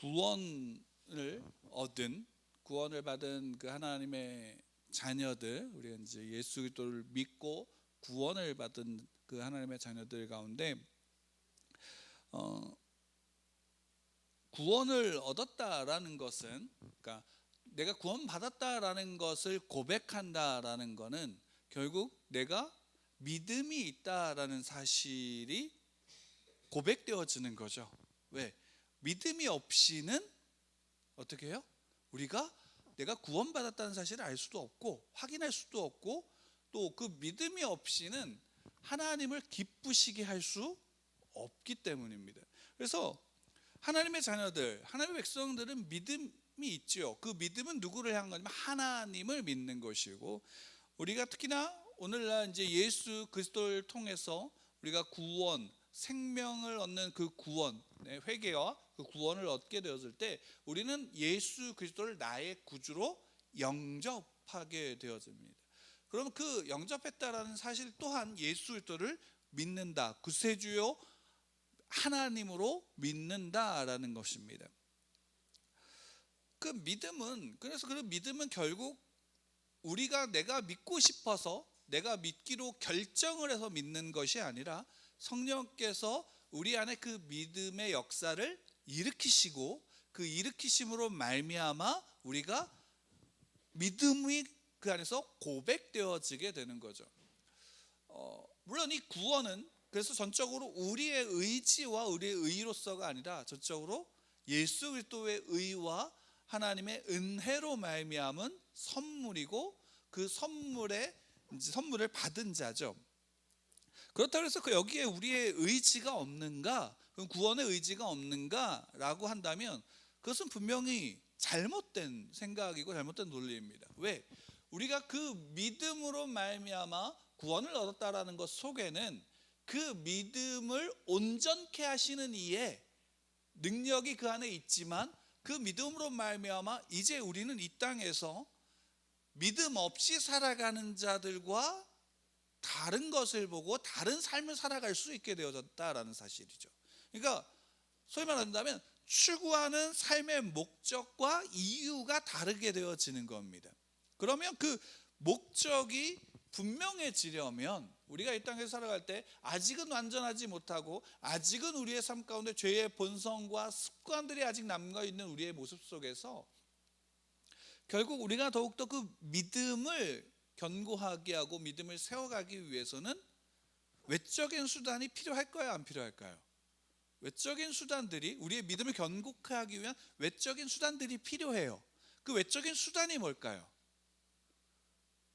구원을 얻은 구원을 받은 그 하나님의 자녀들 우리가 이제 예수 그리스도를 믿고 구원을 받은 그 하나님의 자녀들 가운데 어, 구원을 얻었다라는 것은 그러니까 내가 구원 받았다라는 것을 고백한다라는 것은 결국 내가 믿음이 있다라는 사실이 고백되어지는 거죠. 왜? 믿음이 없이는 어떻게 해요? 우리가 내가 구원받았다는 사실을 알 수도 없고 확인할 수도 없고 또 그 믿음이 없이는 하나님을 기쁘시게 할 수 없기 때문입니다. 그래서 하나님의 자녀들, 하나님의 백성들은 믿음이 있죠. 그 믿음은 누구를 향한 거냐면 하나님을 믿는 것이고 우리가 특히나 오늘날 이제 예수 그리스도를 통해서 우리가 구원, 생명을 얻는 그 구원, 네, 회개와 그 구원을 얻게 되었을 때 우리는 예수 그리스도를 나의 구주로 영접하게 되어집니다. 그러면 그 영접했다라는 사실 또한 예수 그리스도를 믿는다. 구세주요 하나님으로 믿는다라는 것입니다. 그 믿음은 그래서 그 믿음은 결국 우리가 내가 믿고 싶어서 내가 믿기로 결정을 해서 믿는 것이 아니라 성령께서 우리 안에 그 믿음의 역사를 일으키시고 그 일으키심으로 말미암아 우리가 믿음이 그 안에서 고백되어지게 되는 거죠. 어, 물론 이 구원은 그래서 전적으로 우리의 의지와 우리의 의로서가 아니라 전적으로 예수 그리스도의 의와 하나님의 은혜로 말미암은 선물이고 그 이제 선물을 받은 자죠. 그렇다고 해서 그 여기에 우리의 의지가 없는가, 그럼 구원의 의지가 없는가라고 한다면 그것은 분명히 잘못된 생각이고 잘못된 논리입니다. 왜? 우리가 그 믿음으로 말미암아 구원을 얻었다라는 것 속에는 그 믿음을 온전케 하시는 이의 능력이 그 안에 있지만 그 믿음으로 말미암아 이제 우리는 이 땅에서 믿음 없이 살아가는 자들과 다른 것을 보고 다른 삶을 살아갈 수 있게 되어졌다라는 사실이죠. 그러니까 소위 말한다면 추구하는 삶의 목적과 이유가 다르게 되어지는 겁니다. 그러면 그 목적이 분명해지려면 우리가 이 땅에서 살아갈 때 아직은 완전하지 못하고 아직은 우리의 삶 가운데 죄의 본성과 습관들이 아직 남아 있는 우리의 모습 속에서 결국 우리가 더욱더 그 믿음을 견고하게 하고 믿음을 세워가기 위해서는 외적인 수단이 필요할까요? 안 필요할까요? 외적인 수단들이 우리의 믿음을 견고하기 위한 외적인 수단들이 필요해요. 그 외적인 수단이 뭘까요?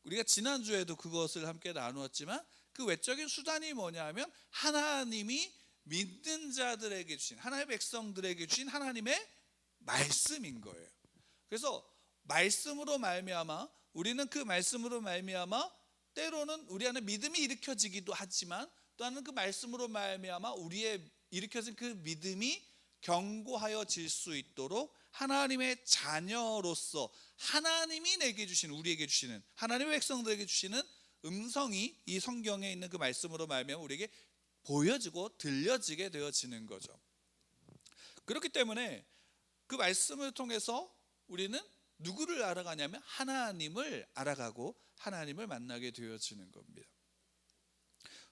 우리가 지난주에도 그것을 함께 나누었지만 그 외적인 수단이 뭐냐면 하나님이 믿는 자들에게 주신 하나님의 백성들에게 주신 하나님의 말씀인 거예요. 그래서 말씀으로 말미암아 우리는 그 말씀으로 말미암아 때로는 우리 안에 믿음이 일으켜지기도 하지만 또한 그 말씀으로 말미암아 우리의 일으켜진 그 믿음이 견고하여질 수 있도록 하나님의 자녀로서 하나님이 내게 주시는 우리에게 주시는 하나님의 백성들에게 주시는 음성이 이 성경에 있는 그 말씀으로 말미암아 우리에게 보여지고 들려지게 되어지는 거죠. 그렇기 때문에 그 말씀을 통해서 우리는 누구를 알아가냐면 하나님을 알아가고 하나님을 만나게 되어지는 겁니다.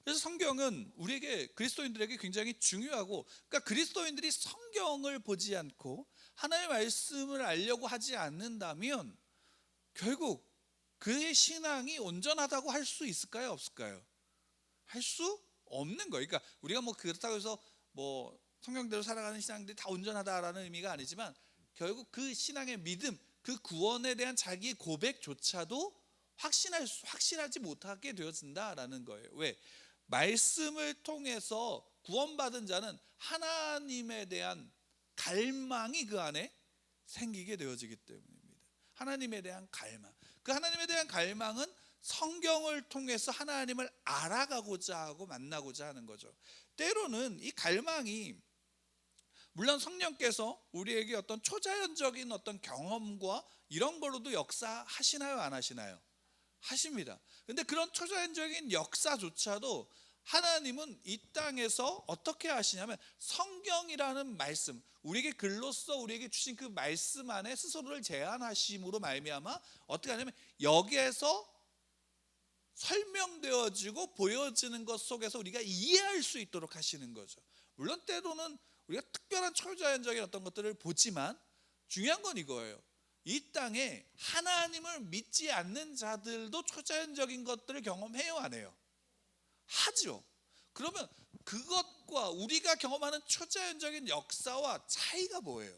그래서 성경은 우리에게 그리스도인들에게 굉장히 중요하고 그러니까 그리스도인들이 성경을 보지 않고 하나님의 말씀을 알려고 하지 않는다면 결국 그의 신앙이 온전하다고 할 수 있을까요? 없을까요? 할 수 없는 거예요. 그러니까 우리가 뭐 그렇다고 해서 뭐 성경대로 살아가는 신앙들이 다 온전하다라는 의미가 아니지만 결국 그 신앙의 믿음, 그 구원에 대한 자기의 고백조차도 확신할 수, 확실하지 못하게 되어진다라는 거예요. 왜? 말씀을 통해서 구원받은 자는 하나님에 대한 갈망이 그 안에 생기게 되어지기 때문입니다. 하나님에 대한 갈망. 그 하나님에 대한 갈망은 성경을 통해서 하나님을 알아가고자 하고 만나고자 하는 거죠. 때로는 이 갈망이 물론 성령께서 우리에게 어떤 초자연적인 어떤 경험과 이런 걸로도 역사하시나요, 안 하시나요? 하십니다. 근데 그런 초자연적인 역사조차도 하나님은 이 땅에서 어떻게 하시냐면 성경이라는 말씀, 우리에게 글로써 우리에게 주신 그 말씀 안에 스스로를 제한하심으로 말미암아 어떻게 하냐면 여기에서 설명되어지고 보여지는 것 속에서 우리가 이해할 수 있도록 하시는 거죠. 물론 때로는 우리가 특별한 초자연적인 어떤 것들을 보지만 중요한 건 이거예요. 이 땅에 하나님을 믿지 않는 자들도 초자연적인 것들을 경험해요, 안 해요? 하죠. 그러면 그것과 우리가 경험하는 초자연적인 역사와 차이가 뭐예요?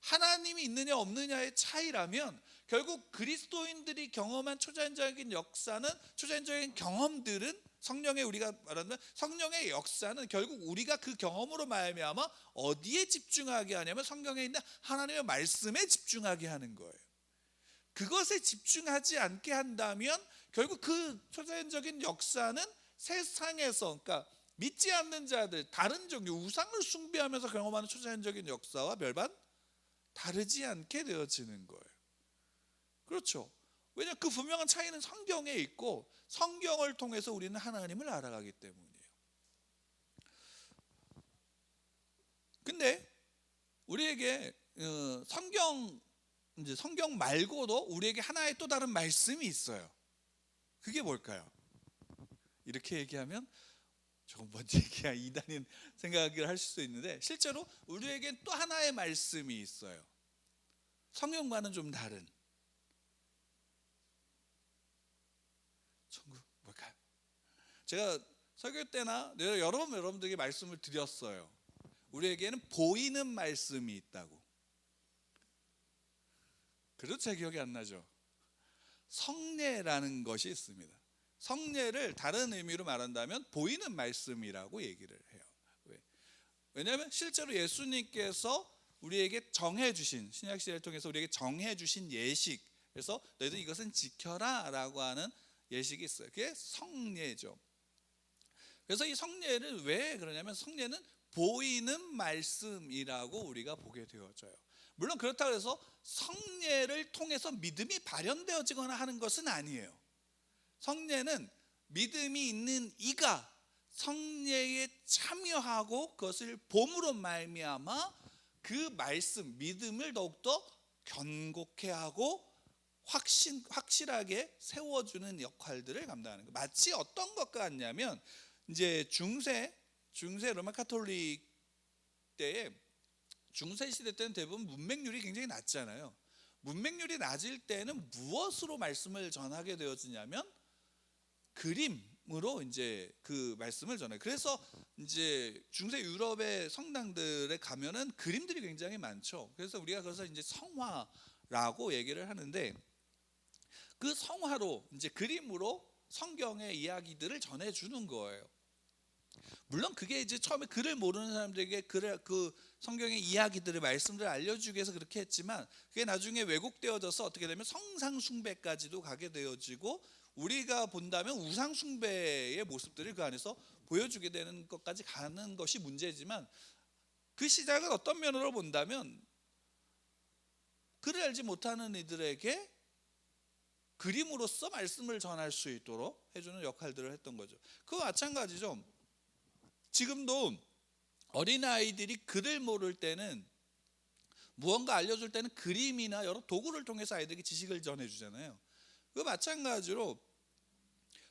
하나님이 있느냐 없느냐의 차이라면 결국 그리스도인들이 경험한 초자연적인 역사는 초자연적인 경험들은 성령의 우리가 말하는 성령의 역사는 결국 우리가 그 경험으로 말미암아 어디에 집중하게 하냐면 성경에 있는 하나님의 말씀에 집중하게 하는 거예요. 그것에 집중하지 않게 한다면 결국 그 초자연적인 역사는 세상에서 그러니까 믿지 않는 자들 다른 종교 우상을 숭배하면서 경험하는 초자연적인 역사와 별반 다르지 않게 되어지는 거예요. 그렇죠. 왜냐 그 분명한 차이는 성경에 있고 성경을 통해서 우리는 하나님을 알아가기 때문이에요. 근데 우리에게 어, 성경 이제 성경 말고도 우리에게 하나의 또 다른 말씀이 있어요. 그게 뭘까요? 이렇게 얘기하면 조금 먼 얘기야 이단인 생각을 하실 수 있는데 실제로 우리에겐 또 하나의 말씀이 있어요. 성경과는 좀 다른 천국 뭘까요? 제가 설교 때나 여러 번 여러분들에게 말씀을 드렸어요. 우리에게는 보이는 말씀이 있다고. 그래도 제 기억이 안 나죠. 성례라는 것이 있습니다. 성례를 다른 의미로 말한다면 보이는 말씀이라고 얘기를 해요. 왜? 왜냐하면 실제로 예수님께서 우리에게 정해 주신 신약 시대를 통해서 우리에게 정해 주신 예식 그래서 너희들 이것은 지켜라라고 하는 예식이 있어요. 그게 성례죠. 그래서 이 성례를 왜 그러냐면 성례는 보이는 말씀이라고 우리가 보게 되어져요. 물론 그렇다고 해서 성례를 통해서 믿음이 발현되어지거나 하는 것은 아니에요. 성례는 믿음이 있는 이가 성례에 참여하고 그것을 봄으로 말미암아 그 말씀 믿음을 더욱더 견고케 하고 확신 확실하게 세워주는 역할들을 감당하는 거. 마치 어떤 것 같냐면 이제 중세 중세 로마 카톨릭 때에 중세 시대 때는 대부분 문맹률이 굉장히 낮잖아요. 문맹률이 낮을 때는 무엇으로 말씀을 전하게 되어지냐면 그림으로 이제 그 말씀을 전해요. 그래서 이제 중세 유럽의 성당들에 가면은 그림들이 굉장히 많죠. 그래서 우리가 그래서 이제 성화라고 얘기를 하는데 그 성화로 이제 그림으로 성경의 이야기들을 전해 주는 거예요. 물론 그게 이제 처음에 글을 모르는 사람들에게 글을 그 성경의 이야기들을 말씀들을 알려주기 위해서 그렇게 했지만 그게 나중에 왜곡되어져서 어떻게 되면 성상 숭배까지도 가게 되어지고 우리가 본다면 우상 숭배의 모습들을 그 안에서 보여주게 되는 것까지 가는 것이 문제지만 그 시작은 어떤 면으로 본다면 글을 알지 못하는 이들에게 그림으로써 말씀을 전할 수 있도록 해주는 역할들을 했던 거죠. 그와 마찬가지죠. 지금도 어린 아이들이 글을 모를 때는 무언가 알려줄 때는 그림이나 여러 도구를 통해서 아이들에게 지식을 전해주잖아요. 그 마찬가지로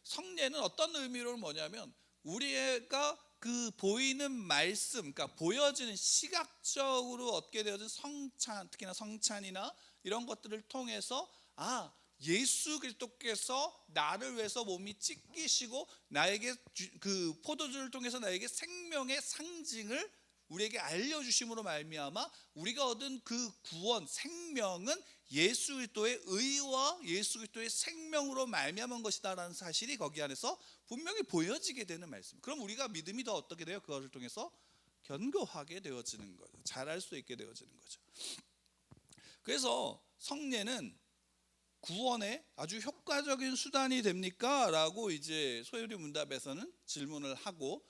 성례는 어떤 의미로 뭐냐면 우리가 그 보이는 말씀, 그러니까 보여지는 시각적으로 얻게 되어진 성찬, 특히나 성찬이나 이런 것들을 통해서 아 예수 그리스도께서 나를 위해서 몸이 찢기시고 나에게 주- 그 포도주를 통해서 나에게 생명의 상징을 우리에게 알려 주심으로 말미암아 우리가 얻은 그 구원 생명은 예수 그리스도의 의와 예수 그리스도의 생명으로 말미암은 것이다라는 사실이 거기 안에서 분명히 보여지게 되는 말씀. 그럼 우리가 믿음이 더 어떻게 돼요? 그것을 통해서 견고하게 되어지는 거죠. 잘할 수 있게 되어지는 거죠. 그래서 성례는 구원의 아주 효과적인 수단이 됩니까? 라고 이제 소요리 문답에서는 질문을 하고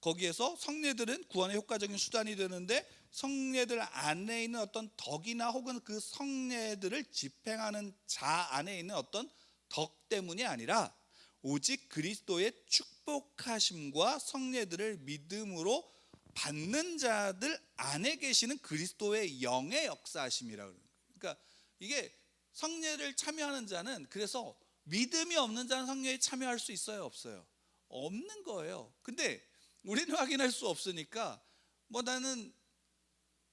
거기에서 성례들은 구원의 효과적인 수단이 되는데 성례들 안에 있는 어떤 덕이나 혹은 그 성례들을 집행하는 자 안에 있는 어떤 덕 때문이 아니라 오직 그리스도의 축복하심과 성례들을 믿음으로 받는 자들 안에 계시는 그리스도의 영의 역사하심이라 그래요. 그러니까 이게 성례를 참여하는 자는 그래서 믿음이 없는 자는 성례에 참여할 수 있어요, 없어요? 없는 거예요. 근데 우리는 확인할 수 없으니까 뭐 나는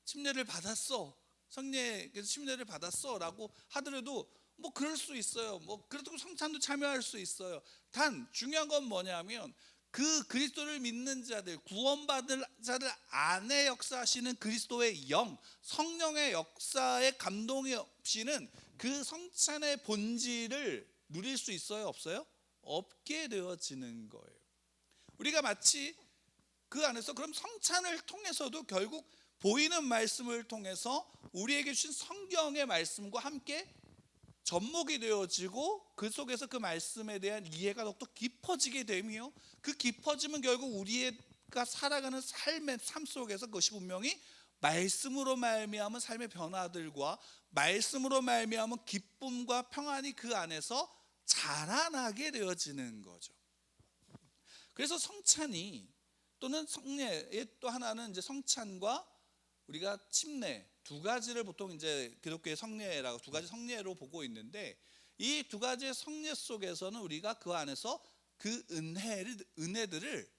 침례를 받았어. 성례에서 침례를 받았어라고 하더라도 뭐 그럴 수 있어요. 뭐 그래도 성찬도 참여할 수 있어요. 단 중요한 건 뭐냐면 그 그리스도를 믿는 자들, 구원받을 자들 안에 역사하시는 그리스도의 영, 성령의 역사에 감동이 없이는 그 성찬의 본질을 누릴 수 있어요, 없어요? 없게 되어지는 거예요. 우리가 마치 그 안에서 그럼 성찬을 통해서도 결국 보이는 말씀을 통해서 우리에게 주신 성경의 말씀과 함께 접목이 되어지고 그 속에서 그 말씀에 대한 이해가 더욱더 깊어지게 되며 그 깊어짐은 결국 우리가 살아가는 삶의 삶 속에서 그것이 분명히 말씀으로 말미암은 삶의 변화들과 말씀으로 말미암은 기쁨과 평안이 그 안에서 자라나게 되어지는 거죠. 그래서 성찬이 또는 성례의 또 하나는 이제 성찬과 우리가 침례 두 가지를 보통 이제 기독교의 성례라고 두 가지 성례로 보고 있는데 이 두 가지의 성례 속에서는 우리가 그 안에서 그 은혜를 은혜들을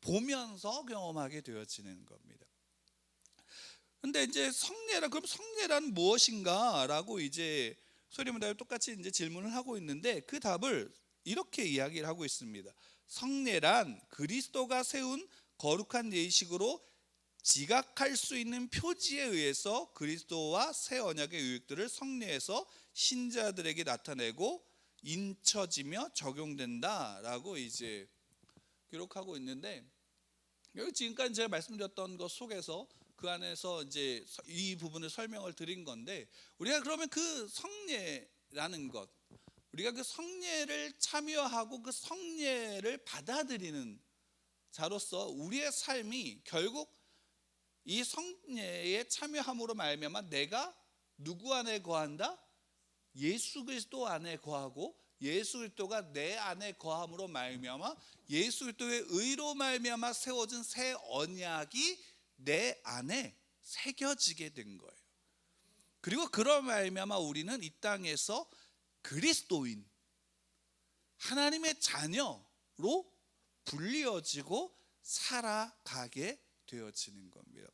보면서 경험하게 되어지는 겁니다. 근데 이제 성례라 그럼 성례란 무엇인가라고 이제 소리문답이 똑같이 이제 질문을 하고 있는데 그 답을 이렇게 이야기를 하고 있습니다. 성례란 그리스도가 세운 거룩한 예식으로 지각할 수 있는 표지에 의해서 그리스도와 새 언약의 유익들을 성례에서 신자들에게 나타내고 인쳐지며 적용된다라고 이제 기록하고 있는데 여기 지금까지 제가 말씀드렸던 것 속에서 그 안에서 이제 이 부분을 설명을 드린 건데 우리가 그러면 그 성례라는 것 우리가 그 성례를 참여하고 그 성례를 받아들이는 자로서 우리의 삶이 결국 이 성례에 참여함으로 말미암아 내가 누구 안에 거한다? 예수 그리스도 안에 거하고 예수 그리스도가 내 안에 거함으로 말미암아 예수 그리스도의 의로 말미암아 세워진 새 언약이 내 안에 새겨지게 된 거예요. 그리고 그러 말미암아 우리는 이 땅에서 그리스도인 하나님의 자녀로 불리어지고 살아가게 되어지는 겁니다.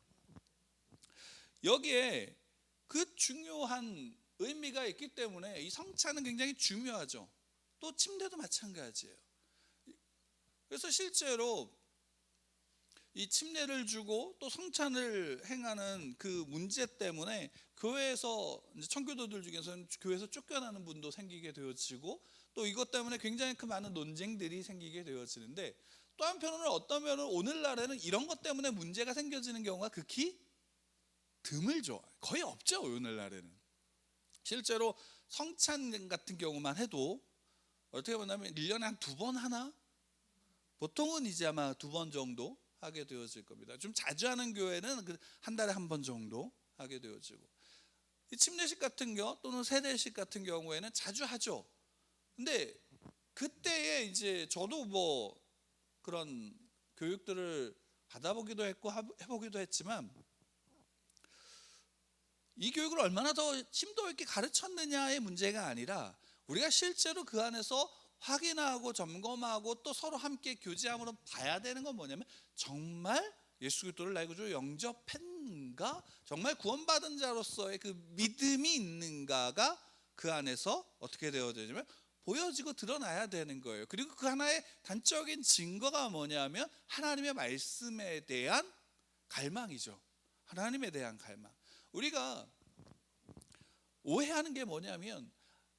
여기에 그 중요한 의미가 있기 때문에 이 성찬은 굉장히 중요하죠. 또 침대도 마찬가지예요. 그래서 실제로 이 침례를 주고 또 성찬을 행하는 그 문제 때문에 교회에서 청교도들 중에서는 교회에서 쫓겨나는 분도 생기게 되어지고 또 이것 때문에 굉장히 그 많은 논쟁들이 생기게 되어지는데 또 한편으로는 어떤 면은 오늘날에는 이런 것 때문에 문제가 생겨지는 경우가 극히 드물죠. 거의 없죠 오늘날에는. 실제로 성찬 같은 경우만 해도 어떻게 보냐면 1년에 한 두 번 하나? 보통은 이제 아마 두 번 정도 하게 되어질 겁니다. 좀 자주 하는 교회는 그한 달에 한 번 정도 하게 되어지고 이 침례식 같은 경우 또는 세례식 같은 경우에는 자주 하죠. 근데 그때에 이제 저도 뭐 그런 교육들을 받아보기도 했고 해보기도 했지만 이 교육을 얼마나 더 심도 있게 가르쳤느냐의 문제가 아니라 우리가 실제로 그 안에서 확인하고 점검하고 또 서로 함께 교제함으로 봐야 되는 건 뭐냐면 정말 예수 그리스도를 나의 구주로 영접했는가? 정말 구원받은 자로서의 그 믿음이 있는가가 그 안에서 어떻게 되어지냐면 보여지고 드러나야 되는 거예요. 그리고 그 하나의 단적인 증거가 뭐냐면 하나님의 말씀에 대한 갈망이죠. 하나님에 대한 갈망. 우리가 오해하는 게 뭐냐면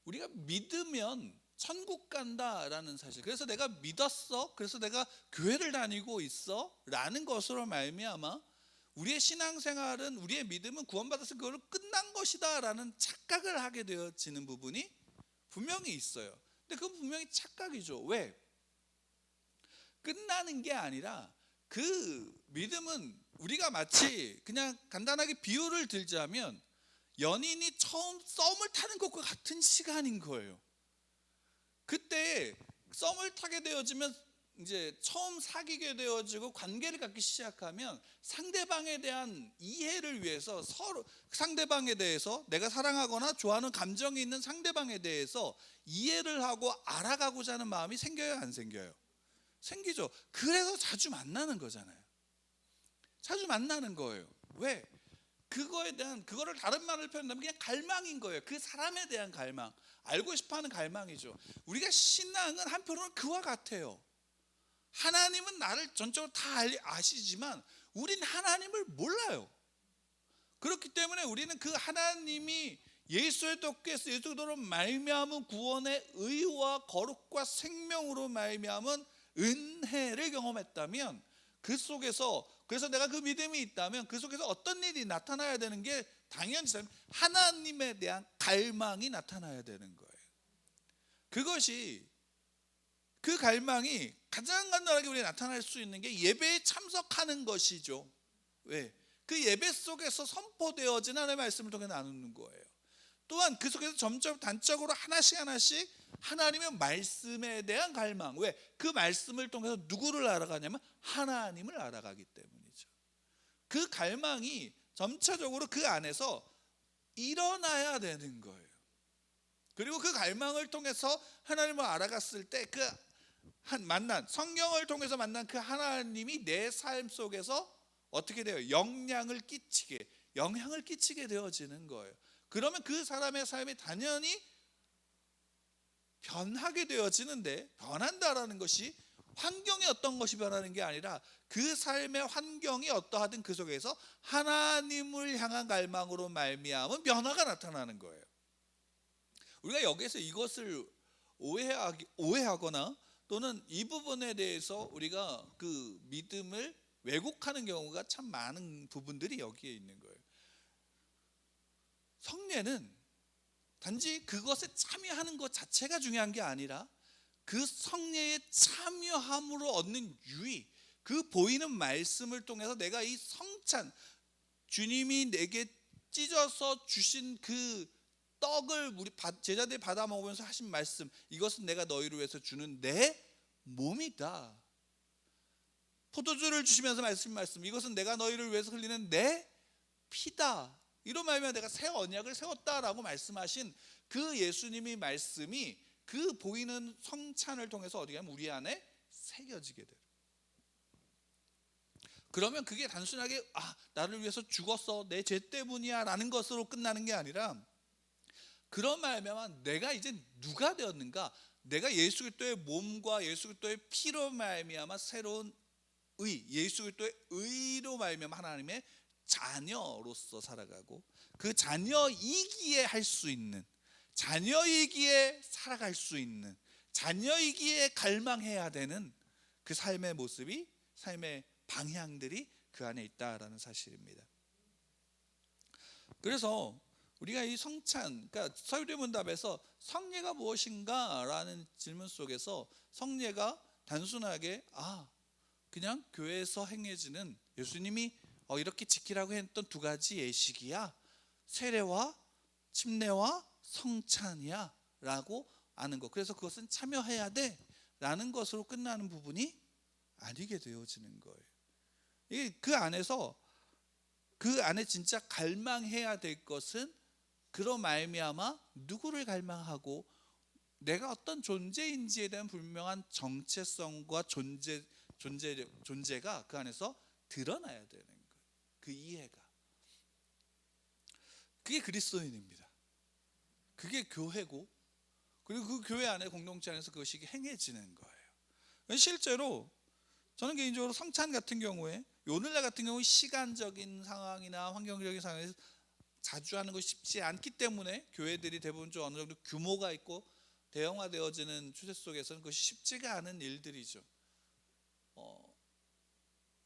우리가 믿으면 천국 간다라는 사실. 그래서 내가 믿었어. 그래서 내가 교회를 다니고 있어라는 것으로 말미암아 우리의 신앙생활은 우리의 믿음은 구원받아서 그걸로 끝난 것이다라는 착각을 하게 되어지는 부분이 분명히 있어요. 근데 그건 분명히 착각이죠. 왜? 끝나는 게 아니라 그 믿음은 우리가 마치 그냥 간단하게 비유를 들자면 연인이 처음 썸을 타는 것과 같은 시간인 거예요. 그때 썸을 타게 되어지면 이제 처음 사귀게 되어지고 관계를 갖기 시작하면 상대방에 대한 이해를 위해서 서로 상대방에 대해서 내가 사랑하거나 좋아하는 감정이 있는 상대방에 대해서 이해를 하고 알아가고자 하는 마음이 생겨요, 안 생겨요? 생기죠. 그래서 자주 만나는 거잖아요. 자주 만나는 거예요. 왜? 그거에 대한 그거를 다른 말을 표현하면 그냥 갈망인 거예요. 그 사람에 대한 갈망, 알고 싶어하는 갈망이죠. 우리가 신앙은 한편으로는 그와 같아요. 하나님은 나를 전적으로 다 알- 아시지만 우린 하나님을 몰라요. 그렇기 때문에 우리는 그 하나님이 예수의 덕께서 예수 그리스도로 말미암은 구원의 의와 거룩과 생명으로 말미암은 은혜를 경험했다면 그 속에서 그래서 내가 그 믿음이 있다면 그 속에서 어떤 일이 나타나야 되는 게 당연히 하나님에 대한 갈망이 나타나야 되는 거예요. 그것이 그 갈망이 가장 간단하게 우리 나타날 수 있는 게 예배에 참석하는 것이죠. 왜? 그 예배 속에서 선포되어진 하나님의 말씀을 통해 나누는 거예요. 또한 그 속에서 점점 단적으로 하나씩 하나씩 하나님의 말씀에 대한 갈망. 왜? 그 말씀을 통해서 누구를 알아가냐면 하나님을 알아가기 때문이죠. 그 갈망이 점차적으로 그 안에서 일어나야 되는 거예요. 그리고 그 갈망을 통해서 하나님을 알아갔을 때 그 한 만난 성경을 통해서 만난 그 하나님이 내 삶 속에서 어떻게 돼요? 영향을 끼치게 영향을 끼치게 되어지는 거예요. 그러면 그 사람의 삶이 당연히 변하게 되어지는데 변한다라는 것이 환경이 어떤 것이 변하는 게 아니라 그 삶의 환경이 어떠하든 그 속에서 하나님을 향한 갈망으로 말미암은 변화가 나타나는 거예요. 우리가 여기서 이것을 오해하기, 오해하거나 또는 이 부분에 대해서 우리가 그 믿음을 왜곡하는 경우가 참 많은 부분들이 여기에 있는 거예요. 성례는 단지 그것에 참여하는 것 자체가 중요한 게 아니라 그 성례에 참여함으로 얻는 유익, 그 보이는 말씀을 통해서 내가 이 성찬 주님이 내게 찢어서 주신 그 떡을 우리 바- 제자들이 받아 먹으면서 하신 말씀 이것은 내가 너희를 위해서 주는 내 몸이다. 포도주를 주시면서 말씀 말씀 이것은 내가 너희를 위해서 흘리는 내 피다. 이런 말이면 내가 새 언약을 세웠다라고 말씀하신 그 예수님의 말씀이 그 보이는 성찬을 통해서 어디 가면 우리 안에 새겨지게 돼요. 그러면 그게 단순하게 아 나를 위해서 죽었어 내 죄 때문이야라는 것으로 끝나는 게 아니라 그런 말하면 내가 이제 누가 되었는가? 내가 예수 그리스도의 몸과 예수 그리스도의 피로 말미암아 새로운 의, 예수 그리스도의 의로 말미암아 하나님의 자녀로서 살아가고 그 자녀이기에 할 수 있는 자녀이기에 살아갈 수 있는 자녀이기에 갈망해야 되는 그 삶의 모습이 삶의 방향들이 그 안에 있다라는 사실입니다. 그래서 우리가 이 성찬, 그러니까 서유대 문답에서 성례가 무엇인가라는 질문 속에서 성례가 단순하게 아 그냥 교회에서 행해지는 예수님이 어, 이렇게 지키라고 했던 두 가지 예식이야 세례와 침례와 성찬이야라고 아는 것. 그래서 그것은 참여해야 돼라는 것으로 끝나는 부분이 아니게 되어지는 거예요. 이게 그 안에서 그 안에 진짜 갈망해야 될 것은 그로 말미암아 누구를 갈망하고 내가 어떤 존재인지에 대한 분명한 정체성과 존재 존재 존재가 그 안에서 드러나야 되는 거예요. 그 이해가 그게 그리스도인입니다. 그게 교회고 그리고 그 교회 안에 공동체 안에서 그것이 행해지는 거예요. 실제로 저는 개인적으로 성찬 같은 경우에 오늘날 같은 경우 시간적인 상황이나 환경적인 상황에서 자주 하는 것이 쉽지 않기 때문에 교회들이 대부분 좀 어느 정도 규모가 있고 대형화되어지는 추세 속에서는 그것이 쉽지가 않은 일들이죠. 어,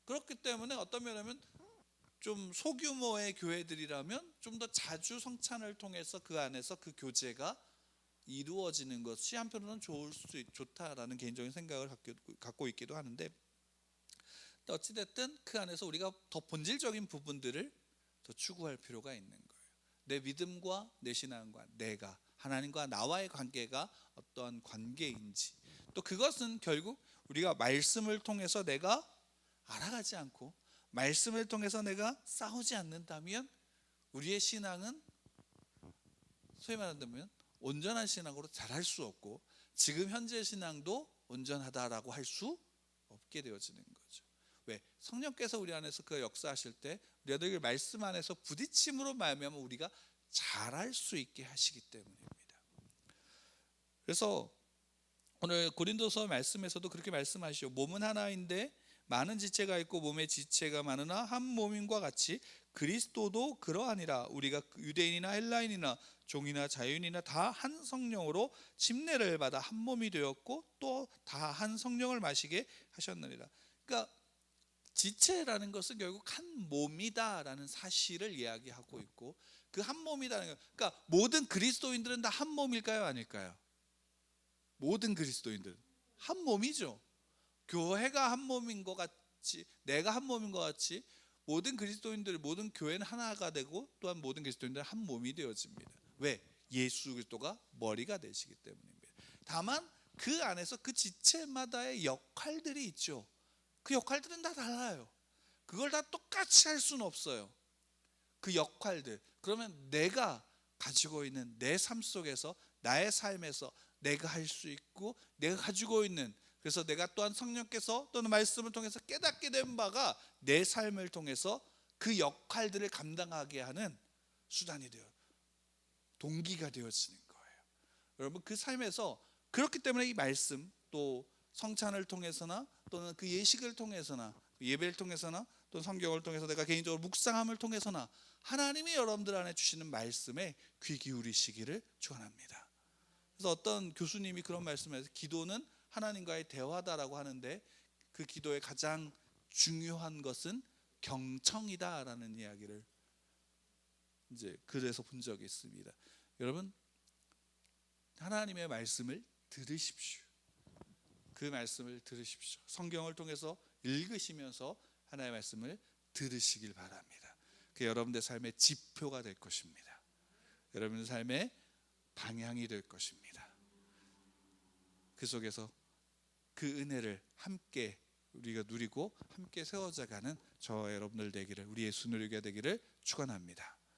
그렇기 때문에 어떤 면하면 좀 소규모의 교회들이라면 좀 더 자주 성찬을 통해서 그 안에서 그 교제가 이루어지는 것이 한편으로는 좋을 수 있, 좋다라는 개인적인 생각을 갖고 있기도 하는데 어찌됐든 그 안에서 우리가 더 본질적인 부분들을 더 추구할 필요가 있는 거예요. 내 믿음과 내 신앙과 내가 하나님과 나와의 관계가 어떠한 관계인지 또 그것은 결국 우리가 말씀을 통해서 내가 알아가지 않고 말씀을 통해서 내가 싸우지 않는다면 우리의 신앙은 소위 말한다면 온전한 신앙으로 잘할 수 없고 지금 현재 신앙도 온전하다라고 할 수 없게 되어지는. 왜 성령께서 우리 안에서 그 역사하실 때 우리가 늘 말씀 안에서 부딪힘으로 말미암아 우리가 잘할 수 있게 하시기 때문입니다. 그래서 오늘 고린도서 말씀에서도 그렇게 말씀하시죠. 몸은 하나인데 많은 지체가 있고 몸의 지체가 많으나 한 몸인과 같이 그리스도도 그러하니라. 우리가 유대인이나 헬라인이나 종이나 자유인이나 다 한 성령으로 침례를 받아 한 몸이 되었고 또 다 한 성령을 마시게 하셨느니라. 그러니까 지체라는 것은 결국 한 몸이다라는 사실을 이야기하고 있고 그 한 몸이다는 것. 그러니까 모든 그리스도인들은 다 한 몸일까요, 아닐까요? 모든 그리스도인들 한 몸이죠. 교회가 한 몸인 것 같이 내가 한 몸인 것 같이 모든 그리스도인들 모든 교회는 하나가 되고 또한 모든 그리스도인들은 한 몸이 되어집니다. 왜? 예수 그리스도가 머리가 되시기 때문입니다. 다만 그 안에서 그 지체마다의 역할들이 있죠. 그 역할들은 다 달라요. 그걸 다 똑같이 할 수는 없어요. 그 역할들. 그러면 내가 가지고 있는 내 삶 속에서 나의 삶에서 내가 할 수 있고 내가 가지고 있는 그래서 내가 또한 성령께서 또는 말씀을 통해서 깨닫게 된 바가 내 삶을 통해서 그 역할들을 감당하게 하는 수단이 되어 동기가 되어지는 거예요. 여러분 그 삶에서 그렇기 때문에 이 말씀 또 성찬을 통해서나 또는 그 예식을 통해서나 예배를 통해서나 또는 성경을 통해서 내가 개인적으로 묵상함을 통해서나 하나님이 여러분들 안에 주시는 말씀에 귀 기울이시기를 축원합니다. 그래서 어떤 교수님이 그런 말씀에서 기도는 하나님과의 대화다라고 하는데 그 기도의 가장 중요한 것은 경청이다라는 이야기를 이제 글에서 본 적이 있습니다. 여러분 하나님의 말씀을 들으십시오. 그 말씀을 들으십시오. 성경을 통해서 읽으시면서 하나님의 말씀을 들으시길 바랍니다. 그 여러분의 삶의 지표가 될 것입니다. 여러분의 삶의 방향이 될 것입니다. 그 속에서 그 은혜를 함께 우리가 누리고 함께 세워져가는 저 여러분들 되기를 우리 예수 누리게 되기를 축원합니다.